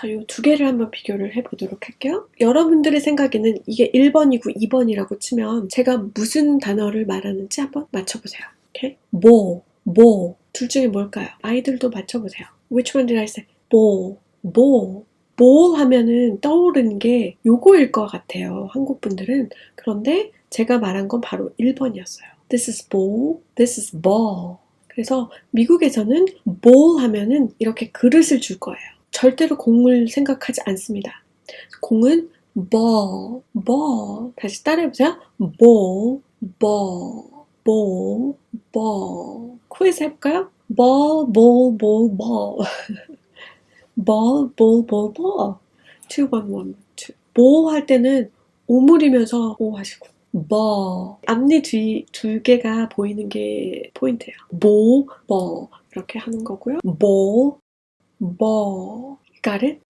자, 요두 개를 한번 비교를 해보도록 할게요. 여러분들의 생각에는 이게 1번이고 2번이라고 치면 제가 무슨 단어를 말하는지 한번 맞춰보세요. 오케이? 뭐, 뭐, 둘 중에 뭘까요? 아이들도 맞춰보세요. Which one did I say? 뭐, 뭐, 뭐 하면은 떠오르는 게 요거일 것 같아요. 한국 분들은. 그런데 제가 말한 건 바로 1번이었어요. This is ball, this is ball. 그래서 미국에서는 ball 하면은 이렇게 그릇을 줄 거예요. 절대로 공을 생각하지 않습니다. 공은 ball, ball. 다시 따라해보세요. ball, ball, ball, ball. 코에서 해볼까요? ball, ball, ball, ball. ball, ball, ball, ball. two, one, one, two. ball 할 때는 오물이면서 오 하시고 ball. 앞니 뒤 두 개가 보이는 게 포인트예요. ball, ball. 이렇게 하는 거고요. ball, ball. Got it?